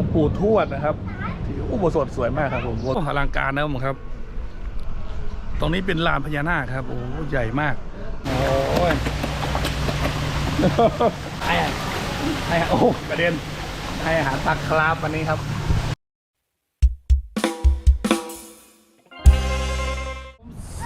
ของปู่ทวดนะครับที่อุโบสถสวยมากครับผมโอ้อลังการนะครับผมครับ ตรงนี้เป็นลานพญานาคครับ โอ้ใหญ่มาก โอ้ยให้อาให้โอ้กระเด็นให้อาหารตักคราบวันนี้ครับ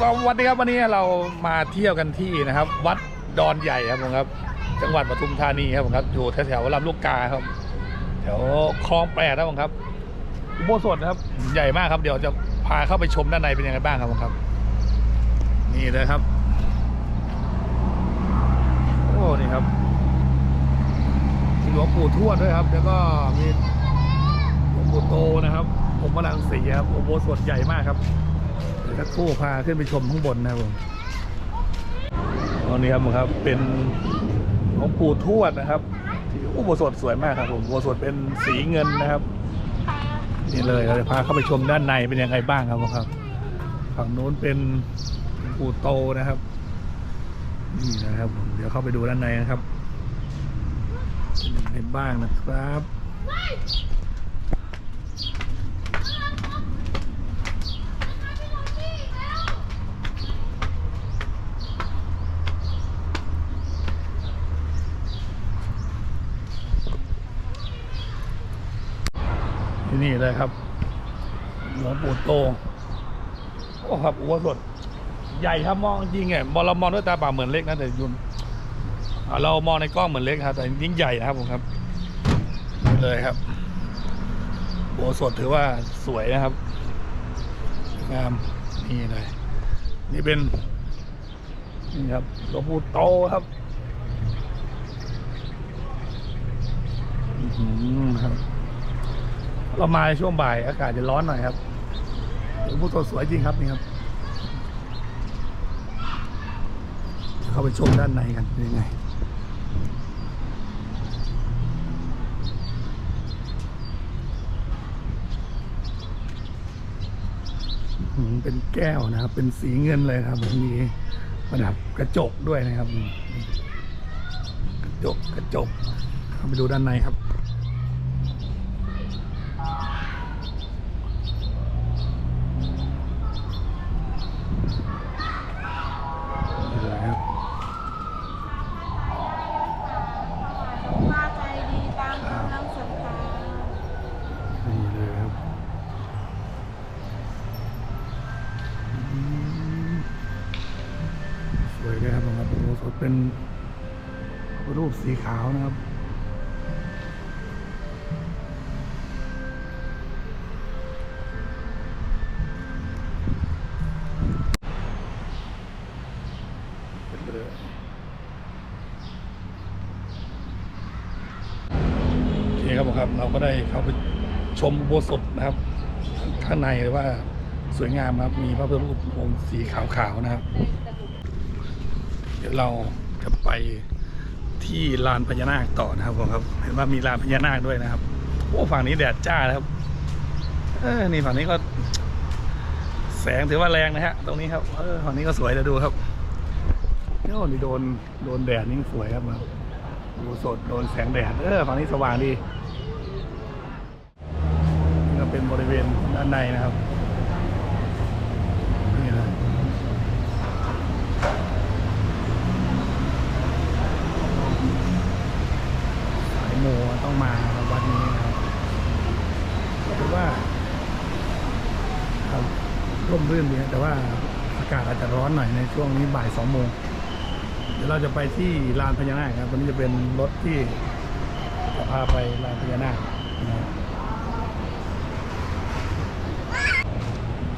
สวัสดีครับวันนี้เรามาเที่ยวกันที่นะครับ วัดดอนใหญ่ครับผมครับ จังหวัดปทุมธานีครับผมครับอยู่แถวๆลำลูกกาครับ แถวคลองแปดครับผมครับอุโบสถนะครับ ใหญ่มากครับ เดี๋ยวจะพาเข้าไปชมด้านในเป็นยังไงบ้างครับผมครับ นี่เลยครับ โอ้นี่ครับมีหลวงปู่ทวดด้วยครับ แล้วก็มีหลวงปู่โตนะครับผมพระลังสีครับอุโบสถใหญ่มากครับเดี๋ยวสักครู่พาขึ้นไปชมข้างบนนะครับผมตอนนี้ครับผมครับเป็นหลวงปู่ทวดนะครับ อุโบสถสวยมากครับผมอุโบสถเป็นสีเงินนะครับ นี่เลยเราจะพาเข้าไปชมด้านในเป็นยังไงบ้างครับผมครับ ฝั่งนู้นเป็นหลวงปู่โตนะครับ นี่นะครับผมเดี๋ยวเข้าไปดูด้านในนะครับเป็นยังไงบ้างนะครับ ที่นี่เลยครับหลวงปู่โตโอ้ครับอุโบสถใหญ่ครับมองจริงไงมองเรามองด้วยตาเปล่าเหมือนเล็กนะแต่ยุนอ่าเรามองในกล้องเหมือนเล็กครับแต่ยิ่งใหญ่นะครับผมครับนี่เลยครับโบสถถือว่าสวยนะครับงามนี่เลยนี่เป็นนี่ครับหลวงปู่โตครับอื้อหือครับ เรามาในช่วงบ่ายอากาศจะร้อนหน่อยครับหลวงปู่โตสวยจริงครับนี่ครับ เข้าไปชมด้านในกันเป็นยังไงเป็นแก้วนะครับ เป็นสีเงินเลยครับมีประดับกระจกด้วยนะครับ กระจกกระจกเข้าไปดูด้านในครับ เป็นรูปสีขาวนะครับเป็นเลยโอเคครับผมครับเราก็ได้เข้าไปชมโบสถนะครับ ข้างในเลยว่าสวยงามครับ มีพระพุทธรูปองค์สีขาวๆนะครับ ดี๋ยวเราจะไปที่ลานพญานาคต่อนะครับผมครับ เห็นว่ามีลานพญานาคด้วยนะครับโอ้ฝั่งนี้แดดจ้านะครับเออนี่ฝั่งนี้ก็ แสงถือว่าแรงนะฮะ ตรงนี้ครับเออฝั่งนี้ก็สวยเดี๋ยวดูครับโอ้นี่โดนโดนแดดนี่สวยครับมาดูสดโดนแสงแดดเออฝั่งนี้สว่างดีนี่ก็เป็นบริเวณด้านในนะครับ นี่เลยสายโมต้องมาครับวัดนี้นะครับก็ถือว่าครับ ร่มรื่นดีนะแต่ว่าอากาศอาจจะร้อนหน่อยในช่วงนี้บ่ายสองโมงเดี๋ยวเราจะไปที่ลานพญานาคครับวันนี้จะเป็นรถที่จะพาไปลานพญานาคนะ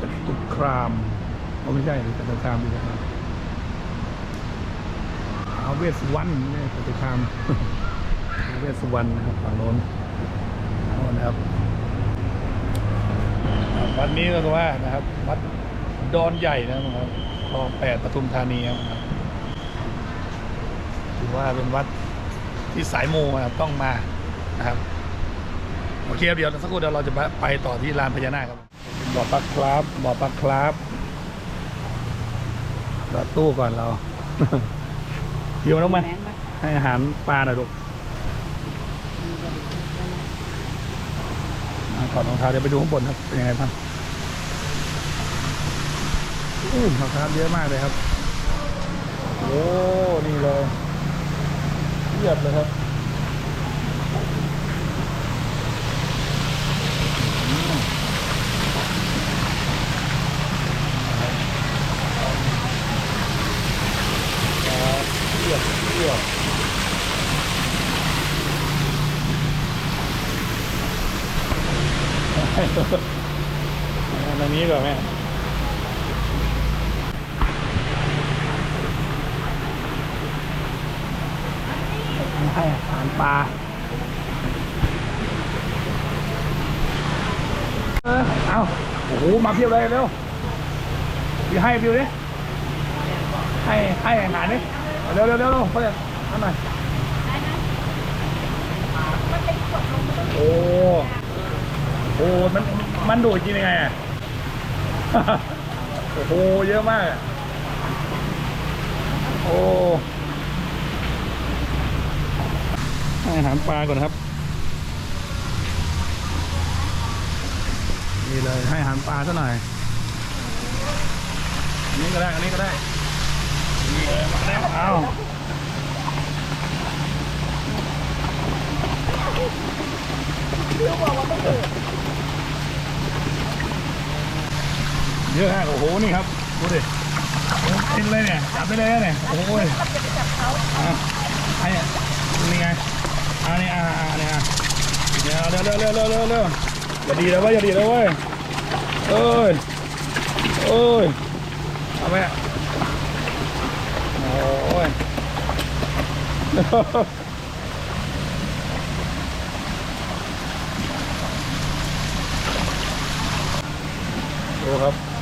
จตุครามเขาไม่ใช่หรือจตุครามดีนะครับอาเวสวรรณนี่จตุครามอาเวสวรรณนะครับฝั่งโน้นโน้นนะครับ วัดนี้ก็คือว่านะครับ วัดดอนใหญ่นะครับคลองแปดปทุมธานีครับถือว่าเป็นวัดที่สายมูนะครับต้องมานะครับโอเคครับเดี๋ยวสักครู่เดี๋ยวเราจะไปต่อที่ลานพญานาคครับบ่อปลาครับบ่อปลาครับจอดตู้ก่อนเราพี่มาต้องมาให้อาหารปลาหน่อยลูก อดรองเท้าเดี๋ยวไปดูข้างบนครับเป็นยังไงบ้างอู้รองเท้าเยอะมากเลยครับโอ้นี่เลยเทียบเลยครับเทียบเทียบ ตรงนี้ก่อนแม่ให้อาหารปลาเออเอาโอ้โห มาเพียบเลยเร็วพี่ให้บิวดิให้ให้อาหารดิเร็วเร็วเร็วเร็วเพื่อนทำหน่อยโอ้ โอ้มันมันดูดกินยังไงอะ โอ้โหเยอะมาก โอ้ให้อาหารปลาก่อนครับ นี่เลยให้อาหารปลาซะหน่อยอันนี้ก็ได้ อันนี้ก็ได้ นี่เลยมาแล้วเอาเเยอะฮะโอ้โหนี่ครับดูดิกินเลยเนี่ยจับไปเลยเนี่ยโอ้โหอะไอ้นี่ไงอันนี้อ่าอ่าเนี่ยอะเดี๋ยวเร็วเร็วเร็วเร็วเร็วเร็วอย่าดีแล้วเว้ยอย่าดีแล้วเว้ยเอ้ยเอ้ยเอาไปอะโอ้ยดูครับ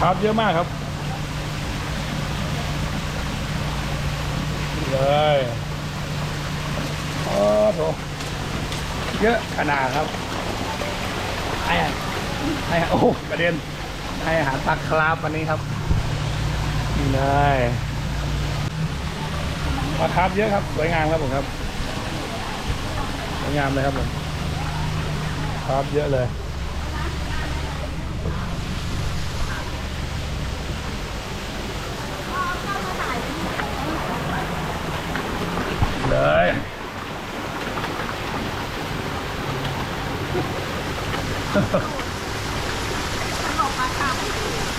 ครับเยอะมากครับนี่เลยโอ้โหเยอะขนาดครับไอ้อะไอ้อะโอ้กระเด็นให้อาหารปลาคราฟวันนี้ครับนี่เลยปลาคราฟเยอะครับสวยงามครับผมครับสวยงามเลยครับผมครับเยอะเลยเลย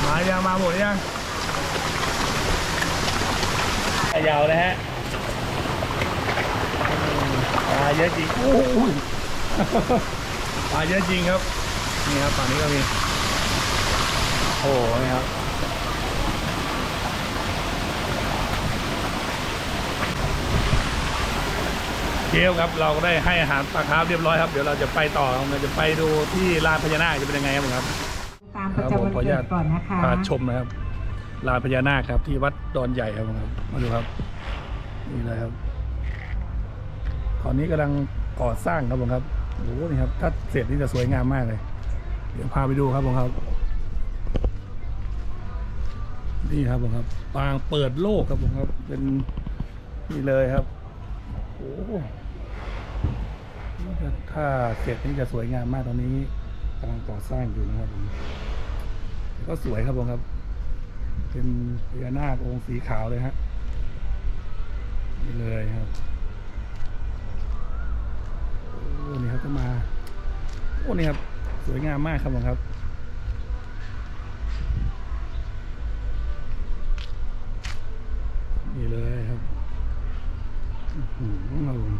มายังมาหมดยังยาวนะฮะปลาเยอะจริงโอ้ยปลาเยอะจริงครับ นี่ครับฝั่งนี้ก็มี โอ้โหนี่ครับ เกลครับเราก็ได้ให้อาหารปลาคาร์ฟเรียบร้อยครับเดี๋ยวเราจะไปต่อเราจะไปดูที่ลานพญานาคจะเป็นยังไงครับผมครับตามประจำวันเกิดก่อนนะคะพาชมนะครับลานพญานาคครับที่วัดดอนใหญ่ครับผมครับมาดูครับนี่เลยครับ ตอนนี้กำลังก่อสร้างครับผมครับโอ้โหนี่ครับถ้าเสร็จนี่จะสวยงามมากเลย เดี๋ยวพาไปดูครับผมครับ นี่ครับผมครับปางเปิดโลกครับผมครับ เป็นนี่เลยครับ โอ้ถ้าเสร็จนี่จะสวยงามมากตอนนี้กำลังก่อสร้างอยู่นะครับผมก็สวยครับผมครับ เป็นพญานาคองค์สีขาวเลยฮะนี่เลยครับโอ้นี่ครับก็มาโอ้นี่ครับ สวยงามมากครับผมครับ ครับผม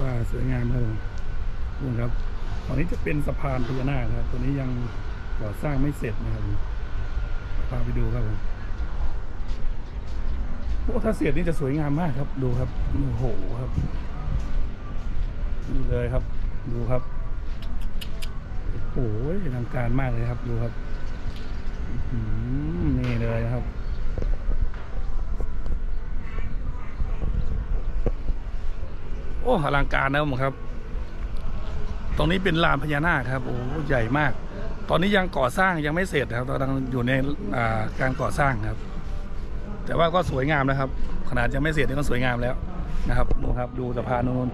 ว่าสวยงามครับผมนี่ครับตอนนี้จะเป็นสะพานพญานาคนะครับ ตัวนี้ยังก่อสร้างไม่เสร็จนะครับ พาไปดูครับผม โอ้ถ้าเสียดนี่จะสวยงามมากครับ ดูครับโอ้โหครับนี่เลยครับ ดูครับโอ้โหอลังการมากเลยครับ ดูครับนี่เลยครับโอ้อลังการนะครับผมครับ ตรงนี้เป็นลานพญานาคครับ โอ้ใหญ่มาก ตอนนี้ยังก่อสร้างยังไม่เสร็จนะครับกำลังอยู่ในการก่อสร้างครับ แต่ว่าก็สวยงามนะครับ ขนาดยังไม่เสร็จนี่ก็สวยงามแล้วนะครับนู่นครับ ดูสะพานนู้น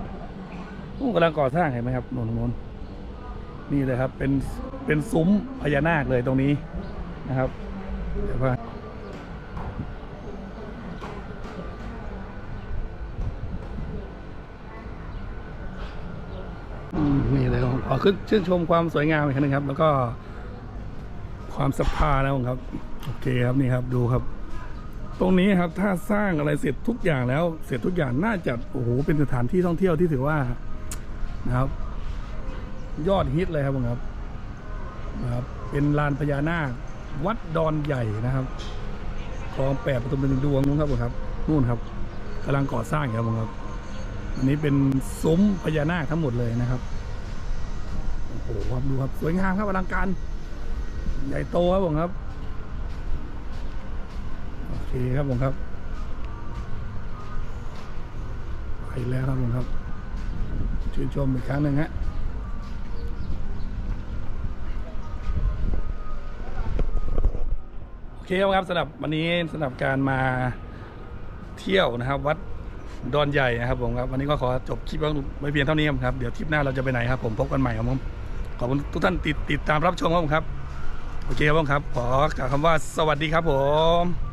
นู่นกำลังก่อสร้างเห็นไหมครับนู่นนู้นนี่เลยครับเป็นเป็นซุ้มพญานาคเลยตรงนี้นะครับเดี๋ยวว่าอืมนี่เลยขอขึ้นชื่นชมความสวยงามอีกครั้งนึงครับ แล้วก็ความศรัทธานะครับ โอเคครับนี่ครับดูครับ ตรงนี้ครับถ้าสร้างอะไรเสร็จทุกอย่างแล้ว เสร็จทุกอย่างน่าจะโอ้โหเป็นสถานที่ท่องเที่ยวที่ถือว่านะครับ ยอดฮิตเลยครับผมครับนะครับ เป็นลานพญานาควัดดอนใหญ่นะครับคลองแปดประตูเป็นดวงนู้นครับผมครับนู่นครับกำลังก่อสร้างอยู่ครับผมครับ อันนี้เป็นซุ้มพญานาคทั้งหมดเลยนะครับโอ้โหครับดูครับสวยงามครับอลังการใหญ่โตครับผมครับ เคครับผมครับ ไปแล้วครับผมครับ ชื่นชมอีกครั้งหนึ่งฮะโอเคครับสำหรับวันนี้สำหรับการมาเที่ยวนะครับ วัดดอนใหญ่นะครับผมครับวันนี้ก็ขอจบคลิปไว้เพียงเท่านี้ครับเดี๋ยวทริปหน้าเราจะไปไหนครับผมพบกันใหม่ครับผมขอบคุณทุกท่านติดติดตามรับชมครับผมครับ โอเคครับผมครับ ขอกล่าวคำว่าสวัสดีครับผม